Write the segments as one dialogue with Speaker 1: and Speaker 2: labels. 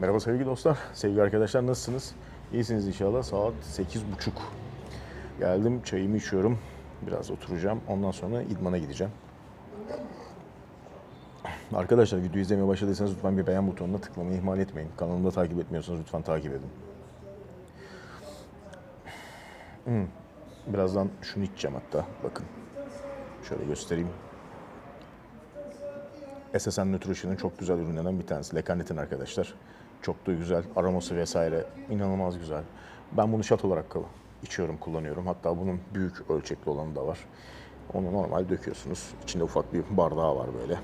Speaker 1: Merhaba sevgili dostlar, sevgili arkadaşlar nasılsınız? İyisiniz inşallah. Saat 8.30. Geldim, çayımı içiyorum. Biraz oturacağım. Ondan sonra idmana gideceğim. Arkadaşlar videoyu izlemeye başladıysanız lütfen bir beğen butonuna tıklamayı ihmal etmeyin. Kanalımda takip etmiyorsanız lütfen takip edin. Hmm, Birazdan şunu içeceğim hatta. Bakın. Şöyle göstereyim. SSN Nutrition'ın çok güzel ürünlerinden bir tanesi. Lekanet'in arkadaşlar. Çok da güzel. Aroması vesaire inanılmaz güzel. Ben bunu şat olarak içiyorum, kullanıyorum. Hatta bunun büyük ölçekli olanı da var. Onu normal döküyorsunuz. İçinde ufak bir bardağı var böyle.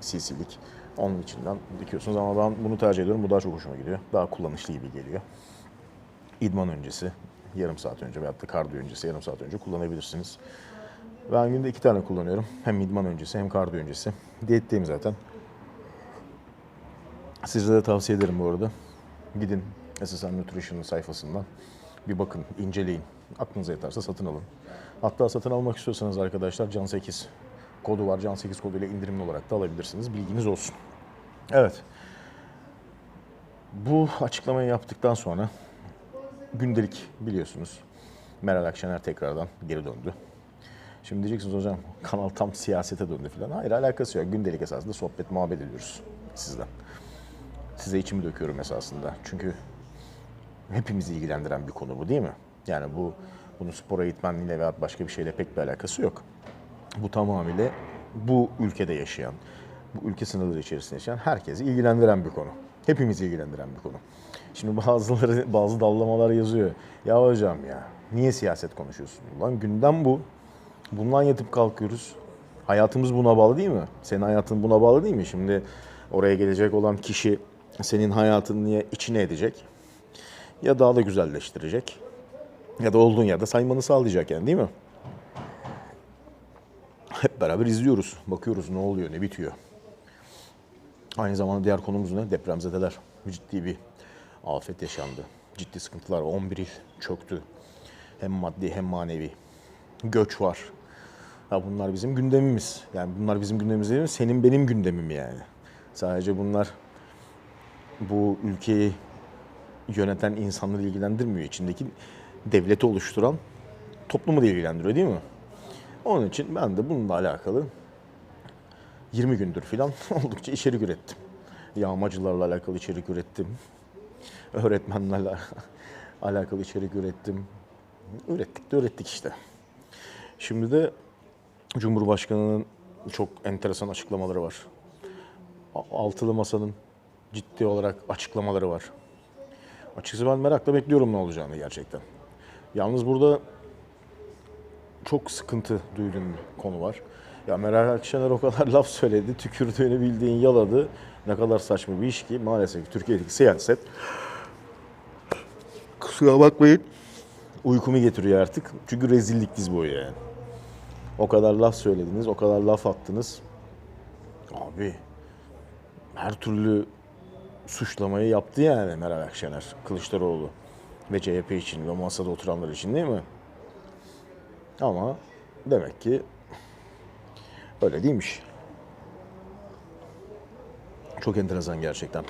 Speaker 1: CC'lik. Onun içinden dikiyorsunuz ama ben bunu tercih ediyorum. Bu daha çok hoşuma gidiyor. Daha kullanışlı gibi geliyor. İdman öncesi, yarım saat önce veyahut da kardiyo öncesi yarım saat önce kullanabilirsiniz. Ben günde iki tane kullanıyorum. Hem idman öncesi hem kardiyo öncesi. Diyetteyim zaten. Size de tavsiye ederim bu arada. Gidin SSN Nutrition'ın sayfasından bir bakın, inceleyin. Aklınıza yeterse satın alın. Hatta satın almak istiyorsanız arkadaşlar Can 8 kodu var. Can 8 koduyla indirimli olarak da alabilirsiniz. Bilginiz olsun. Evet. Bu açıklamayı yaptıktan sonra gündelik biliyorsunuz. Meral Akşener tekrardan geri döndü. Şimdi diyeceksiniz hocam kanal tam siyasete döndü falan. Hayır alakası yok. Gündelik esasında sohbet muhabbet ediyoruz sizden. Size içimi döküyorum esasında. Çünkü hepimizi ilgilendiren bir konu bu değil mi? Yani bu bunun spor eğitmenliğiyle veya başka bir şeyle pek bir alakası yok. Bu tamamıyla bu ülkede yaşayan, bu ülke sınırları içerisinde yaşayan herkesi ilgilendiren bir konu. Hepimizi ilgilendiren bir konu. Şimdi bazıları bazı dallamalar yazıyor. Ya hocam ya niye siyaset konuşuyorsun? Lan gündem bu. Bundan yatıp kalkıyoruz. Hayatımız buna bağlı değil mi? Senin hayatın buna bağlı değil mi? Şimdi oraya gelecek olan kişi senin hayatını niye içine edecek? Ya daha da güzelleştirecek. Ya da olduğun yerde saymanı sağlayacak yani değil mi? Hep beraber izliyoruz. Bakıyoruz ne oluyor, ne bitiyor. Aynı zamanda diğer konumuz ne? Depremzedeler. Ciddi bir afet yaşandı. Ciddi sıkıntılar. 11 il çöktü. Hem maddi hem manevi. Göç var. Ya bunlar bizim gündemimiz. Yani bunlar bizim gündemimiz değil mi? Senin benim gündemim yani. Sadece bunlar bu ülkeyi yöneten insanları ilgilendirmiyor. İçindeki devleti oluşturan toplumu da ilgilendiriyor değil mi? Onun için ben de bununla alakalı 20 gündür filan oldukça içerik ürettim. Yağmacılarla alakalı içerik ürettim. Öğretmenlerle alakalı içerik ürettim. Ürettik de ürettik işte. Şimdi de Cumhurbaşkanı'nın çok enteresan açıklamaları var. Altılı Masa'nın ciddi olarak açıklamaları var. Açıkçası ben merakla bekliyorum ne olacağını gerçekten. Yalnız burada çok sıkıntı duyduğum konu var. Ya Meral Akşener o kadar laf söyledi, tükürdüğünü bildiğin yaladı. Ne kadar saçma bir iş ki maalesef Türkiye'deki siyaset. Kusura bakmayın. Uykumu getiriyor artık. Çünkü rezillik diz boyu yani. O kadar laf söylediniz, o kadar laf attınız. Abi her türlü suçlamayı yaptı yani Meral Akşener, Kılıçdaroğlu ve CHP için ve masada oturanlar için değil mi? Ama demek ki öyle değilmiş. Çok enteresan gerçekten.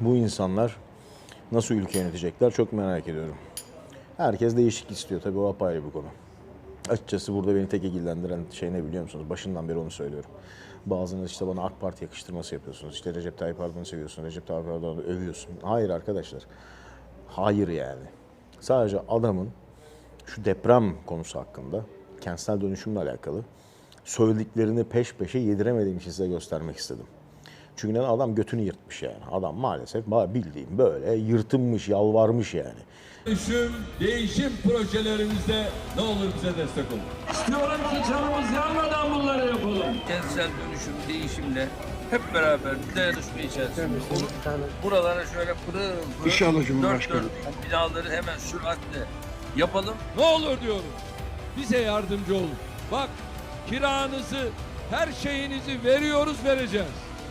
Speaker 1: Bu insanlar nasıl ülke yönetecekler çok merak ediyorum. Herkes değişik istiyor tabii o apayrı bir konu. Açıkçası burada beni tek ilgilendiren şey ne biliyor musunuz? Başından beri onu söylüyorum. Bazınız işte bana AK Parti yakıştırması yapıyorsunuz. İşte Recep Tayyip Erdoğan'ı seviyorsun, Recep Tayyip Erdoğan'ı övüyorsun. Hayır arkadaşlar. Hayır yani. Sadece adamın şu deprem konusu hakkında kentsel dönüşümle alakalı söylediklerini peş peşe yediremediğim için size göstermek istedim. Çünkü neden? adam götünü yırtmış yani. Adam maalesef bildiğim böyle yırtınmış, yalvarmış yani.
Speaker 2: Dönüşüm, değişim projelerimizde ne olur bize destek olun.
Speaker 3: İstiyorum ki canımız yanmadan bunları.
Speaker 4: Kentsel dönüşüm, değişimle hep beraber bir dayanışma içerisinde olup buralara şöyle pırıl pırıl
Speaker 5: İnşallah
Speaker 4: dört
Speaker 5: Cumhurbaşkanı.
Speaker 4: dörtlük binaları hemen süratle yapalım.
Speaker 2: Ne olur diyorum. Bize yardımcı olun. Bak kiranızı, her şeyinizi veriyoruz vereceğiz.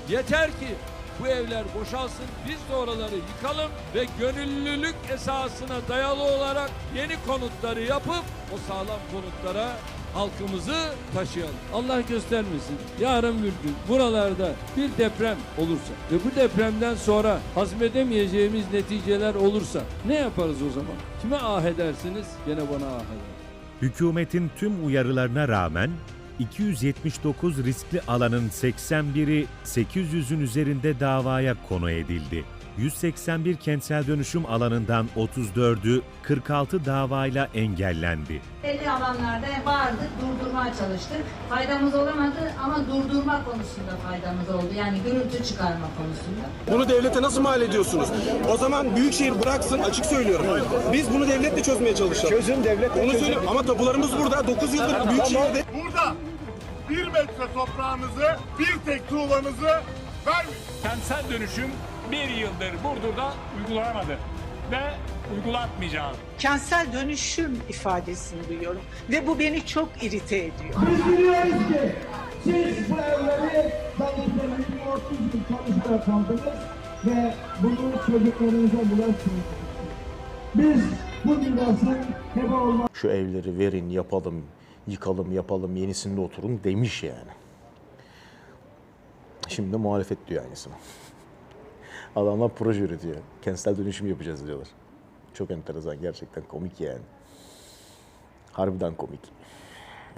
Speaker 2: Yeter ki bu evler boşalsın, biz de oraları yıkalım ve gönüllülük esasına dayalı olarak yeni konutları yapıp o sağlam konutlara halkımızı taşıyalım. Allah göstermesin. Yarın bir gün buralarda bir deprem olursa ve bu depremden sonra hazmedemeyeceğimiz neticeler olursa ne yaparız o zaman? Kime ah edersiniz? Gene bana ah eder.
Speaker 5: Hükümetin tüm uyarılarına rağmen 279 riskli alanın 81'i 800'ün üzerinde davaya konu edildi. 181 kentsel dönüşüm alanından 34'ü 46 davayla engellendi.
Speaker 6: Belli alanlarda bağırdık, durdurmaya çalıştık. Faydamız olamadı ama durdurma konusunda faydamız oldu. Yani gürültü çıkarma konusunda.
Speaker 7: Bunu devlete nasıl mal ediyorsunuz? O zaman Büyükşehir bıraksın açık söylüyorum. Biz bunu devletle çözmeye çalışalım. Çözüm devletle Onu söylüyorum ama tapularımız burada. 9 yıldır Büyükşehir'de
Speaker 8: Burada bir metre toprağınızı, bir tek tuğlanızı vermeyin.
Speaker 9: kentsel dönüşüm bir yıldır Burdur'da uygulanamadı ve uygulatmayacağız.
Speaker 10: kentsel dönüşüm ifadesini duyuyorum ve bu beni çok irite ediyor.
Speaker 3: Biz biliyoruz ki siz bu evleri istemenin 30 yıl çalışarak aldınız ve bunu çocuklarınıza bulaştınız. Biz bu mirasın heba olmaz.
Speaker 1: Şu evleri verin, yapalım, yıkalım, yapalım, yenisinde oturun demiş yani. Şimdi de muhalefet diyor aynısını. Adamlar proje üretiyor. Kentsel dönüşüm yapacağız diyorlar. Çok enteresan, gerçekten komik yani. Harbiden komik.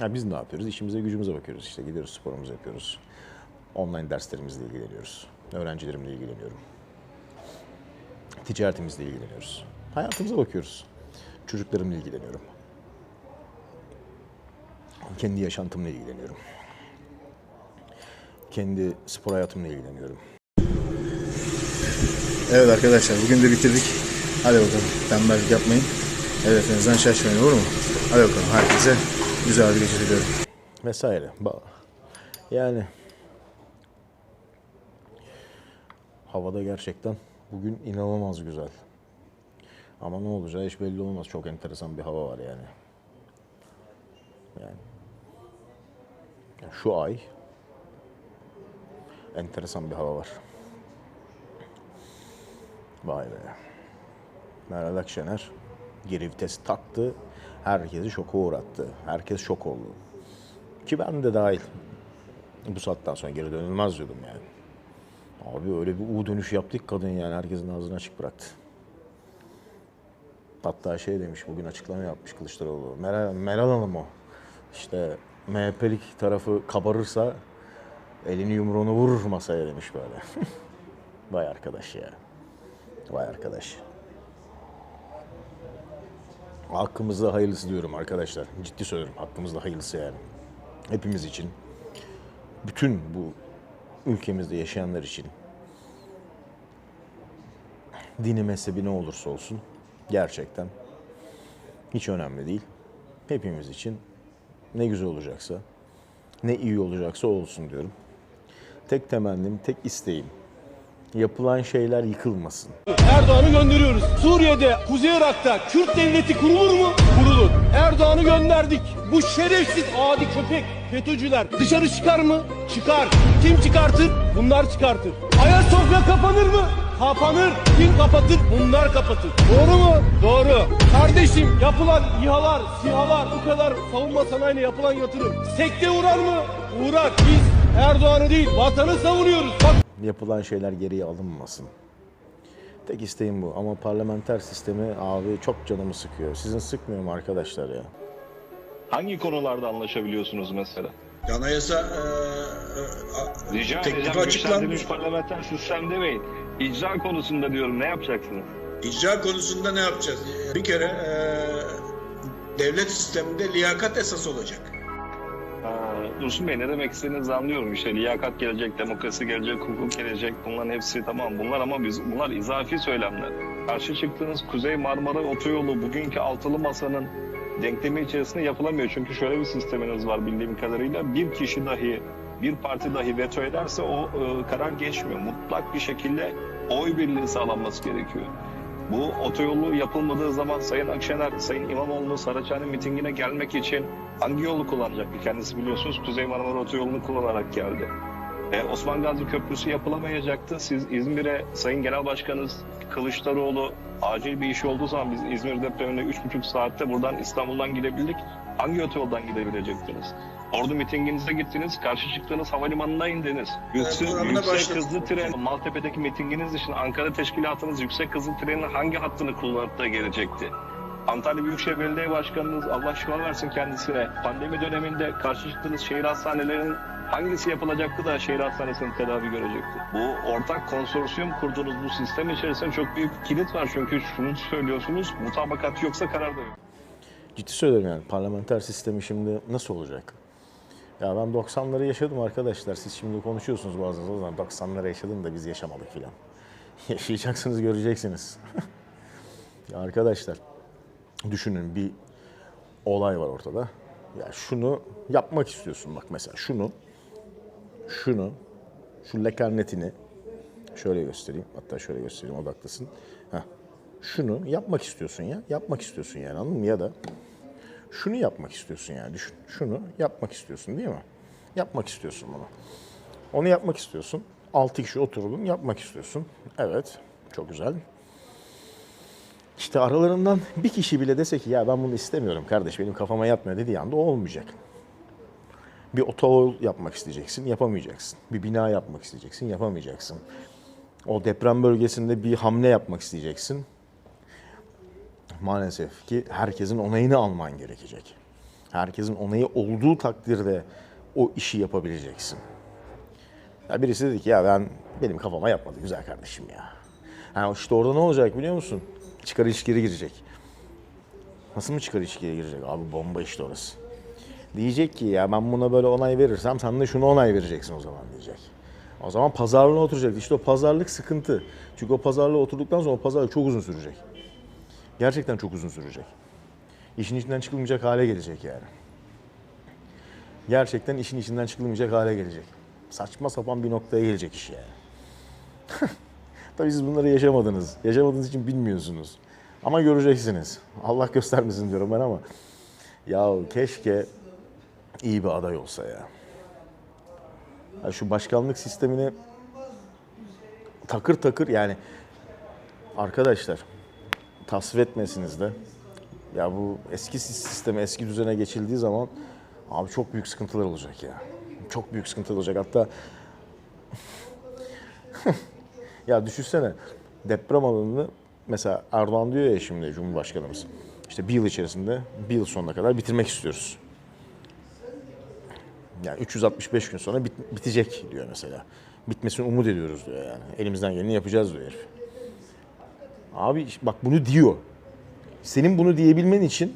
Speaker 1: Ya biz ne yapıyoruz? İşimize gücümüze bakıyoruz işte. Gidiyoruz sporumuzu yapıyoruz. Online derslerimizle ilgileniyoruz. Öğrencilerimle ilgileniyorum. Ticaretimizle ilgileniyoruz. Hayatımıza bakıyoruz. Çocuklarımla ilgileniyorum. Kendi yaşantımla ilgileniyorum. Kendi spor hayatımla ilgileniyorum.
Speaker 11: Evet arkadaşlar bugün de bitirdik. Hadi bakalım tembellik yapmayın. Hedefinizden şaşmayın olur mu? Hadi bakalım herkese güzel bir gece diliyorum.
Speaker 1: Vesaire. Yani havada gerçekten bugün inanılmaz güzel. Ama ne olacağı hiç belli olmaz. Çok enteresan bir hava var yani. Yani şu ay enteresan bir hava var. Vay be. Meral Akşener geri vites taktı. Herkesi şoka uğrattı. Herkes şok oldu. Ki ben de dahil. Bu saatten sonra geri dönülmez diyordum yani. Abi öyle bir U dönüş yaptık kadın yani herkesin ağzını açık bıraktı. Hatta şey demiş bugün açıklama yapmış Kılıçdaroğlu. Meral, Meral Hanım o. İşte MHP'lik tarafı kabarırsa elini yumruğunu vurur masaya demiş böyle. Vay arkadaş ya. Vay arkadaş. Hakkımızda hayırlısı diyorum arkadaşlar. Ciddi söylüyorum. Hakkımızda hayırlısı yani. Hepimiz için. Bütün bu ülkemizde yaşayanlar için. Dini mezhebi ne olursa olsun. Gerçekten. Hiç önemli değil. Hepimiz için ne güzel olacaksa, ne iyi olacaksa olsun diyorum. Tek temennim, tek isteğim yapılan şeyler yıkılmasın.
Speaker 7: Erdoğan'ı gönderiyoruz. Suriye'de, Kuzey Irak'ta Kürt devleti kurulur mu? Kurulur. Erdoğan'ı gönderdik. Bu şerefsiz adi köpek FETÖ'cüler dışarı çıkar mı? Çıkar. Kim çıkartır? Bunlar çıkartır. Ayasofya kapanır mı? Kapanır. Kim kapatır? Bunlar kapatır. Doğru mu? Doğru. Kardeşim yapılan İHA'lar, SİHA'lar bu kadar savunma sanayine yapılan yatırım sekte uğrar mı? Uğrar. Biz Erdoğan'ı değil vatanı savunuyoruz. Bak
Speaker 1: Yapılan şeyler geriye alınmasın. Tek isteğim bu. Ama parlamenter sistemi abi çok canımı sıkıyor. Sizin sıkmıyor mu arkadaşlar ya?
Speaker 9: Hangi konularda anlaşabiliyorsunuz mesela?
Speaker 7: Anayasa
Speaker 9: Rica
Speaker 7: Teklif
Speaker 9: edeceğim
Speaker 7: açıklandı.
Speaker 9: güçlendirilmiş parlamenter sistem demeyin. İcra konusunda diyorum ne yapacaksınız?
Speaker 7: İcra konusunda ne yapacağız? Bir kere devlet sisteminde liyakat esas olacak.
Speaker 9: Ha, Dursun Bey ne demek istediğinizi anlıyorum. İşte liyakat gelecek, demokrasi gelecek, hukuk gelecek. Bunların hepsi tamam. Bunlar ama biz bunlar izafi söylemler. Karşı çıktığınız Kuzey Marmara Otoyolu bugünkü altılı masanın denklemi içerisinde yapılamıyor. Çünkü şöyle bir sisteminiz var bildiğim kadarıyla. Bir kişi dahi, bir parti dahi veto ederse o e, karar geçmiyor. Mutlak bir şekilde oy birliği sağlanması gerekiyor. Bu otoyolu yapılmadığı zaman Sayın Akşener, Sayın İmamoğlu Saraçhane mitingine gelmek için hangi yolu kullanacaktı? Kendisi biliyorsunuz Kuzey Marmara Otoyolu'nu kullanarak geldi. Ee, Osman Gazi Köprüsü yapılamayacaktı. Siz İzmir'e Sayın Genel Başkanınız Kılıçdaroğlu acil bir iş olduğu zaman biz İzmir depremine 3,5 saatte buradan İstanbul'dan gidebildik. Hangi otoyoldan gidebilecektiniz? Ordu mitinginize gittiniz, karşı çıktığınız havalimanına indiniz. Yüksek,
Speaker 11: programına
Speaker 9: yüksek hızlı tren, Maltepe'deki mitinginiz için Ankara teşkilatınız yüksek hızlı trenin hangi hattını kullanıp da gelecekti? Antalya Büyükşehir Belediye Başkanınız Allah şifa versin kendisine. Pandemi döneminde karşı çıktığınız şehir hastanelerinin hangisi yapılacaktı da şehir hastanesinin tedavi görecekti? Bu ortak konsorsiyum kurduğunuz bu sistem içerisinde çok büyük kilit var. Çünkü şunu söylüyorsunuz, mutabakat yoksa karar da yok.
Speaker 1: Ciddi söylüyorum yani parlamenter sistemi şimdi nasıl olacak? Ya ben 90'ları yaşadım arkadaşlar. Siz şimdi konuşuyorsunuz bazen o zaman 90'ları yaşadım da biz yaşamadık filan. Yaşayacaksınız göreceksiniz. ya arkadaşlar düşünün bir olay var ortada. Ya şunu yapmak istiyorsun bak mesela şunu şunu şu lekarnetini şöyle göstereyim hatta şöyle göstereyim odaklısın. Heh. Şunu yapmak istiyorsun ya. Yapmak istiyorsun yani anladın mı? Ya da şunu yapmak istiyorsun yani düşün. Şunu yapmak istiyorsun değil mi? Yapmak istiyorsun bunu. Onu yapmak istiyorsun. 6 kişi oturdun yapmak istiyorsun. Evet çok güzel. İşte aralarından bir kişi bile dese ki ya ben bunu istemiyorum kardeş benim kafama yatmıyor dediği anda olmayacak. Bir otoyol yapmak isteyeceksin yapamayacaksın. Bir bina yapmak isteyeceksin yapamayacaksın. O deprem bölgesinde bir hamle yapmak isteyeceksin maalesef ki herkesin onayını alman gerekecek. Herkesin onayı olduğu takdirde o işi yapabileceksin. Ya birisi dedi ki ya ben benim kafama yapmadı güzel kardeşim ya. Ha işte orada ne olacak biliyor musun? Çıkar ilişkileri girecek. Nasıl mı çıkar ilişkiye girecek? Abi bomba işte orası. Diyecek ki ya ben buna böyle onay verirsem sen de şunu onay vereceksin o zaman diyecek. O zaman pazarlığa oturacak. İşte o pazarlık sıkıntı. Çünkü o pazarlığa oturduktan sonra o pazarlık çok uzun sürecek. Gerçekten çok uzun sürecek. İşin içinden çıkılmayacak hale gelecek yani. Gerçekten işin içinden çıkılmayacak hale gelecek. Saçma sapan bir noktaya gelecek iş yani. Tabii siz bunları yaşamadınız. Yaşamadığınız için bilmiyorsunuz. Ama göreceksiniz. Allah göstermesin diyorum ben ama. Ya keşke iyi bir aday olsa ya. ya şu başkanlık sistemini takır takır yani arkadaşlar tasvip etmesiniz de. Ya bu eski sisteme, eski düzene geçildiği zaman abi çok büyük sıkıntılar olacak ya. Çok büyük sıkıntılar olacak. Hatta ya düşünsene deprem alanını mesela Erdoğan diyor ya şimdi Cumhurbaşkanımız. İşte bir yıl içerisinde, bir yıl sonuna kadar bitirmek istiyoruz. Yani 365 gün sonra bit- bitecek diyor mesela. Bitmesini umut ediyoruz diyor yani. Elimizden geleni yapacağız diyor herif. Abi bak bunu diyor. Senin bunu diyebilmen için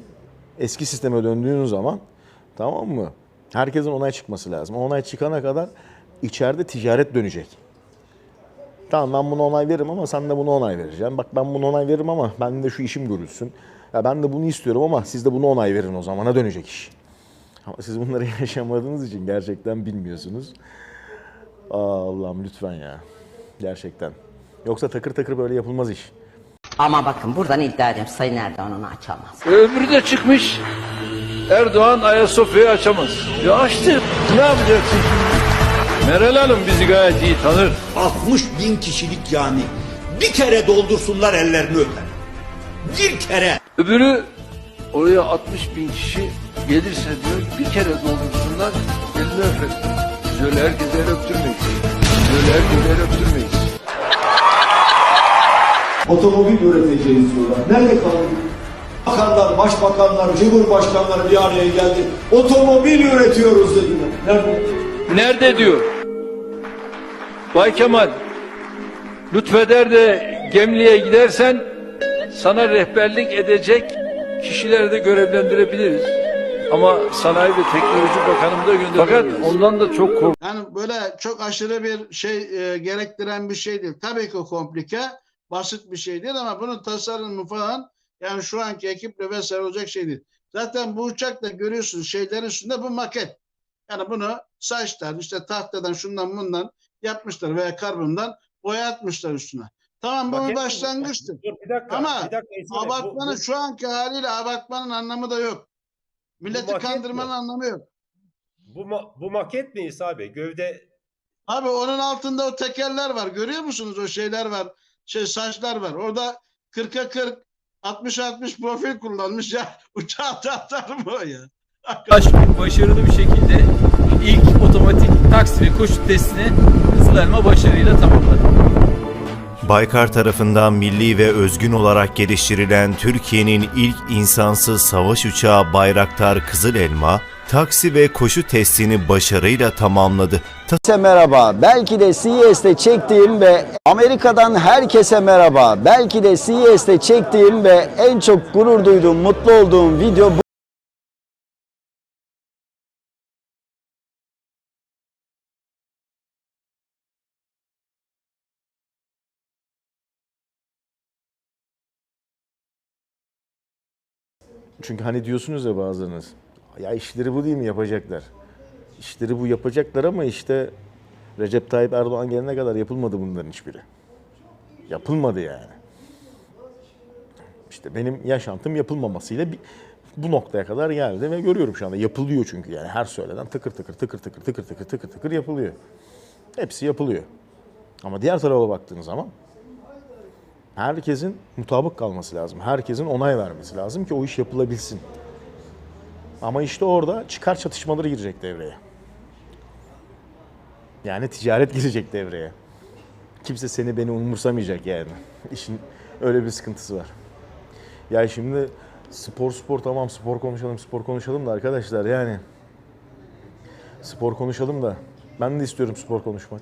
Speaker 1: eski sisteme döndüğün zaman tamam mı? Herkesin onay çıkması lazım. Onay çıkana kadar içeride ticaret dönecek. Tamam ben buna onay veririm ama sen de buna onay vereceğim. Bak ben buna onay veririm ama ben de şu işim görülsün. Ya ben de bunu istiyorum ama siz de buna onay verin o zamana dönecek iş. Ama siz bunları yaşamadığınız için gerçekten bilmiyorsunuz. Aa, Allah'ım lütfen ya. Gerçekten. Yoksa takır takır böyle yapılmaz iş.
Speaker 12: Ama bakın buradan iddia ediyorum Sayın Erdoğan onu açamaz.
Speaker 2: Öbürü de çıkmış. Erdoğan Ayasofya'yı açamaz. Ya açtı. Ne yapacaksın? Meral Hanım bizi gayet iyi tanır.
Speaker 13: 60 bin kişilik cami. Bir kere doldursunlar ellerini öper. Bir kere.
Speaker 2: Öbürü oraya 60 bin kişi gelirse diyor bir kere doldursunlar elini öper. Biz öyle herkese el öptürmeyiz. Biz öyle herkese el öptürmeyiz.
Speaker 7: Otomobil üreteceğiz diyorlar. Nerede kaldı? Bakanlar, başbakanlar, cumhurbaşkanları bir araya geldi. Otomobil üretiyoruz dediler. Nerede?
Speaker 2: Nerede diyor? Bay Kemal, lütfeder de Gemli'ye gidersen sana rehberlik edecek kişileri de görevlendirebiliriz. Ama Sanayi ve Teknoloji Bakanı'nı da gönderebiliriz. Fakat ondan da çok kork
Speaker 3: Yani böyle çok aşırı bir şey e, gerektiren bir şey değil. Tabii ki komplike, basit bir şey değil ama bunun tasarımı falan yani şu anki ekiple vesaire olacak şey değil. Zaten bu uçak da görüyorsunuz şeylerin üstünde bu maket. Yani bunu saçlar işte tahtadan şundan bundan yapmışlar veya karbondan boyatmışlar üstüne. Tamam bu bir başlangıçtır.
Speaker 7: Bir dakika,
Speaker 3: Ama
Speaker 7: bir dakika İsmail, bu-
Speaker 3: abartmanın
Speaker 7: bu-
Speaker 3: şu anki haliyle abartmanın anlamı da yok. Milleti
Speaker 7: maket
Speaker 3: kandırmanın
Speaker 7: mi?
Speaker 3: anlamı yok.
Speaker 7: Bu, ma- bu maket mi İsa abi? Gövde
Speaker 3: Abi onun altında o tekerler var. Görüyor musunuz o şeyler var. Şey saçlar var. Orada 40'a 40 60 60 profil kullanmış ya. Uçağı atar mı o ya?
Speaker 14: Baş- başarılı bir şekilde ilk otomatik taksi ve koşu testini Kızıl Elma başarıyla tamamladı.
Speaker 5: Baykar tarafından milli ve özgün olarak geliştirilen Türkiye'nin ilk insansız savaş uçağı Bayraktar Kızıl Elma, taksi ve koşu testini başarıyla tamamladı.
Speaker 15: Herkese merhaba. Belki de CES'te çektiğim ve Amerika'dan herkese merhaba. Belki de CES'te çektiğim ve en çok gurur duyduğum, mutlu olduğum video bu.
Speaker 1: Çünkü hani diyorsunuz ya bazılarınız. Ya işleri bu değil mi yapacaklar? İşleri bu yapacaklar ama işte Recep Tayyip Erdoğan gelene kadar yapılmadı bunların hiçbiri. Yapılmadı yani. İşte benim yaşantım yapılmamasıyla bir, bu noktaya kadar geldi ve görüyorum şu anda yapılıyor çünkü yani her söylenen tıkır tıkır tıkır tıkır tıkır tıkır tıkır tıkır yapılıyor. Hepsi yapılıyor. Ama diğer tarafa baktığınız zaman herkesin mutabık kalması lazım. Herkesin onay vermesi lazım ki o iş yapılabilsin. Ama işte orada çıkar çatışmaları girecek devreye. Yani ticaret girecek devreye. Kimse seni beni umursamayacak yani. İşin öyle bir sıkıntısı var. Ya şimdi spor spor tamam spor konuşalım spor konuşalım da arkadaşlar yani spor konuşalım da ben de istiyorum spor konuşmak.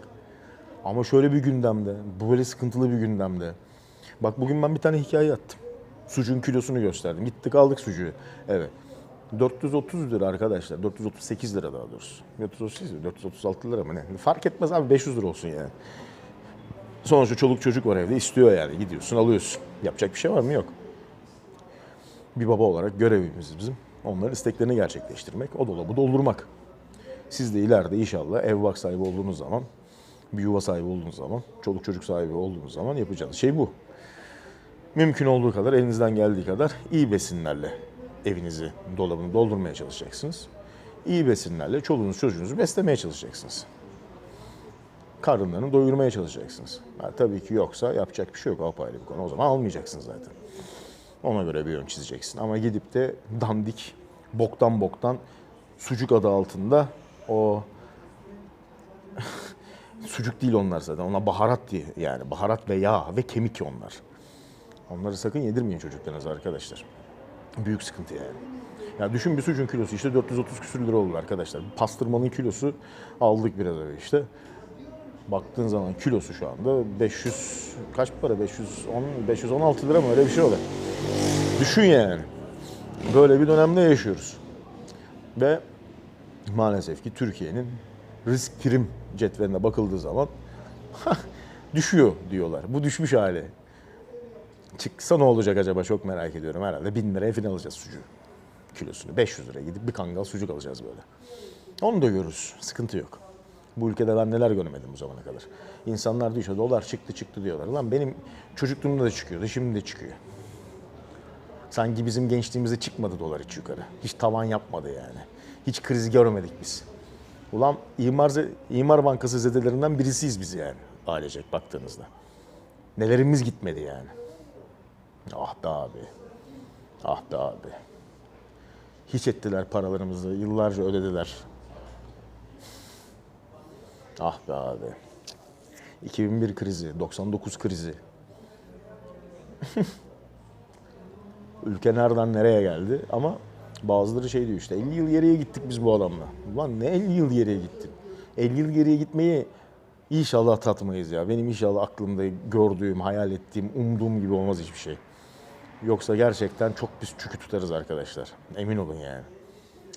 Speaker 1: Ama şöyle bir gündemde, böyle sıkıntılı bir gündemde. Bak bugün ben bir tane hikaye attım. Sucuğun kilosunu gösterdim. Gittik aldık sucuğu. Evet. 430 lira arkadaşlar. 438 lira daha doğrusu. 438 lira, 436 lira mı ne? Fark etmez abi 500 lira olsun yani. Sonuçta çoluk çocuk var evde istiyor yani. Gidiyorsun alıyorsun. Yapacak bir şey var mı? Yok. Bir baba olarak görevimiz bizim. Onların isteklerini gerçekleştirmek. O dolabı doldurmak. Siz de ileride inşallah ev bak sahibi olduğunuz zaman, bir yuva sahibi olduğunuz zaman, çoluk çocuk sahibi olduğunuz zaman yapacağınız şey bu. Mümkün olduğu kadar, elinizden geldiği kadar iyi besinlerle evinizi, dolabını doldurmaya çalışacaksınız. İyi besinlerle çoluğunuz çocuğunuzu beslemeye çalışacaksınız. Karınlarını doyurmaya çalışacaksınız. Ha, tabii ki yoksa yapacak bir şey yok apayrı bir konu. O zaman almayacaksın zaten. Ona göre bir yön çizeceksin. Ama gidip de dandik, boktan boktan sucuk adı altında o sucuk değil onlar zaten. Ona baharat diye yani baharat ve yağ ve kemik onlar. Onları sakın yedirmeyin çocuklarınıza arkadaşlar. Büyük sıkıntı yani. Ya düşün bir sucuğun kilosu işte 430 küsür lira olur arkadaşlar. Pastırmanın kilosu aldık biraz öyle işte. Baktığın zaman kilosu şu anda 500 kaç para 510 516 lira mı öyle bir şey oluyor. Düşün yani. Böyle bir dönemde yaşıyoruz. Ve maalesef ki Türkiye'nin risk prim cetveline bakıldığı zaman düşüyor diyorlar. Bu düşmüş hali. Çıksa ne olacak acaba çok merak ediyorum. Herhalde 1000 liraya falan alacağız sucuğu. Kilosunu 500 liraya gidip bir kangal sucuk alacağız böyle. Onu da görürüz. Sıkıntı yok. Bu ülkede ben neler görmedim bu zamana kadar. İnsanlar diyor dolar çıktı çıktı diyorlar. Lan benim çocukluğumda da çıkıyordu şimdi de çıkıyor. Sanki bizim gençliğimizde çıkmadı dolar hiç yukarı. Hiç tavan yapmadı yani. Hiç kriz görmedik biz. Ulan İmar, İmar Bankası zedelerinden birisiyiz biz yani ailecek baktığınızda. Nelerimiz gitmedi yani. Ah be abi. Ah be abi. Hiç ettiler paralarımızı. Yıllarca ödediler. Ah be abi. 2001 krizi, 99 krizi. Ülke nereden nereye geldi ama bazıları şey diyor işte 50 yıl geriye gittik biz bu adamla. Ulan ne 50 yıl geriye gittin? 50 yıl geriye gitmeyi inşallah tatmayız ya. Benim inşallah aklımda gördüğüm, hayal ettiğim, umduğum gibi olmaz hiçbir şey. Yoksa gerçekten çok pis çükü tutarız arkadaşlar. Emin olun yani.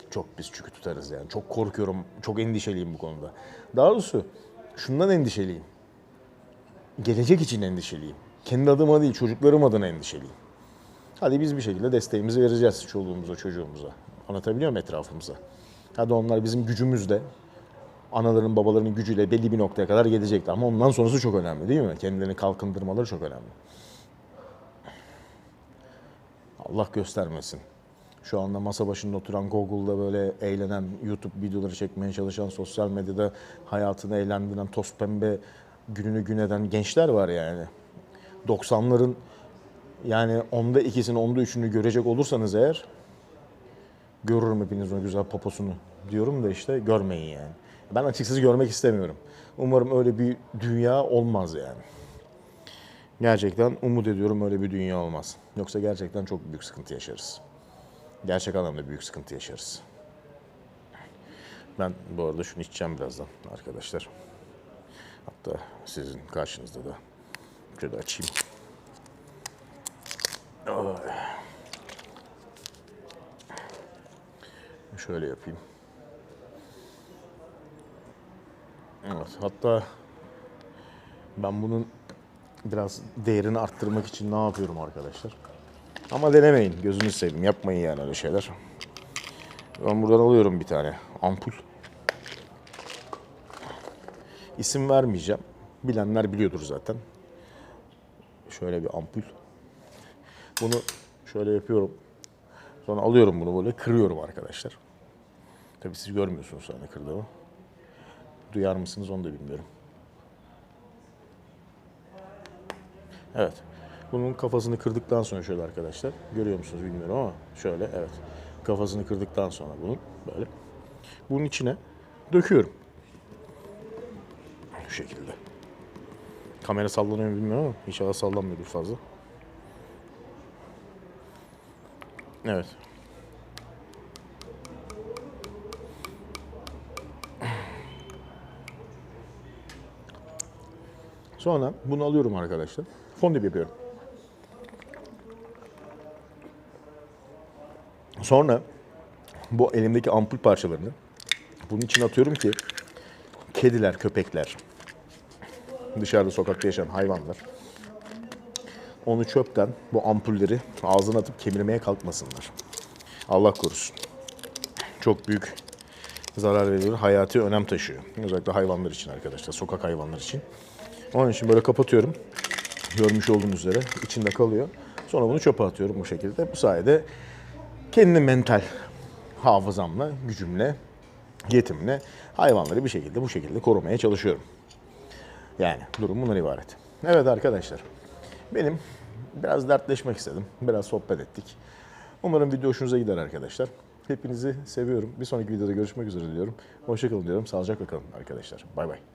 Speaker 1: Çok pis çükü tutarız yani. Çok korkuyorum, çok endişeliyim bu konuda. Daha doğrusu şundan endişeliyim. Gelecek için endişeliyim. Kendi adıma değil, çocuklarım adına endişeliyim. Hadi biz bir şekilde desteğimizi vereceğiz çoluğumuza, çocuğumuza. Anlatabiliyor muyum etrafımıza? Hadi onlar bizim gücümüzle, anaların babaların gücüyle belli bir noktaya kadar gelecekler. Ama ondan sonrası çok önemli değil mi? Kendilerini kalkındırmaları çok önemli. Allah göstermesin. Şu anda masa başında oturan Google'da böyle eğlenen, YouTube videoları çekmeye çalışan, sosyal medyada hayatını eğlendiren, toz pembe gününü gün eden gençler var yani. 90'ların yani onda ikisini, onda üçünü görecek olursanız eğer Görürüm hepinizin o güzel poposunu diyorum da işte görmeyin yani. Ben açıkçası görmek istemiyorum. Umarım öyle bir dünya olmaz yani. Gerçekten umut ediyorum öyle bir dünya olmaz. Yoksa gerçekten çok büyük sıkıntı yaşarız. Gerçek anlamda büyük sıkıntı yaşarız. Ben bu arada şunu içeceğim birazdan arkadaşlar. Hatta sizin karşınızda da şöyle açayım. Ay. Şöyle yapayım. Evet, hatta ben bunun biraz değerini arttırmak için ne yapıyorum arkadaşlar? Ama denemeyin, gözünü seveyim, yapmayın yani öyle şeyler. Ben buradan alıyorum bir tane ampul. İsim vermeyeceğim. Bilenler biliyordur zaten. Şöyle bir ampul. Bunu şöyle yapıyorum. Sonra alıyorum bunu böyle kırıyorum arkadaşlar. Tabii siz görmüyorsunuz sonra kırdığımı. Duyar mısınız onu da bilmiyorum. Evet. Bunun kafasını kırdıktan sonra şöyle arkadaşlar. Görüyor musunuz bilmiyorum ama şöyle evet. Kafasını kırdıktan sonra bunun böyle. Bunun içine döküyorum. Şu şekilde. Kamera sallanıyor mu bilmiyorum ama inşallah sallanmıyordur fazla. Evet. Sonra bunu alıyorum arkadaşlar. Fondip yapıyorum. Sonra bu elimdeki ampul parçalarını bunun içine atıyorum ki kediler, köpekler, dışarıda sokakta yaşayan hayvanlar onu çöpten bu ampulleri ağzına atıp kemirmeye kalkmasınlar. Allah korusun. Çok büyük zarar veriyor. Hayati önem taşıyor. Özellikle hayvanlar için arkadaşlar. Sokak hayvanlar için. Onun için böyle kapatıyorum. Görmüş olduğunuz üzere içinde kalıyor. Sonra bunu çöpe atıyorum bu şekilde. Bu sayede kendi mental hafızamla, gücümle, yetimle hayvanları bir şekilde bu şekilde korumaya çalışıyorum. Yani durum bundan ibaret. Evet arkadaşlar. Benim biraz dertleşmek istedim. Biraz sohbet ettik. Umarım video hoşunuza gider arkadaşlar. Hepinizi seviyorum. Bir sonraki videoda görüşmek üzere diyorum. Hoşçakalın diyorum. Sağlıcakla kalın arkadaşlar. Bay bay.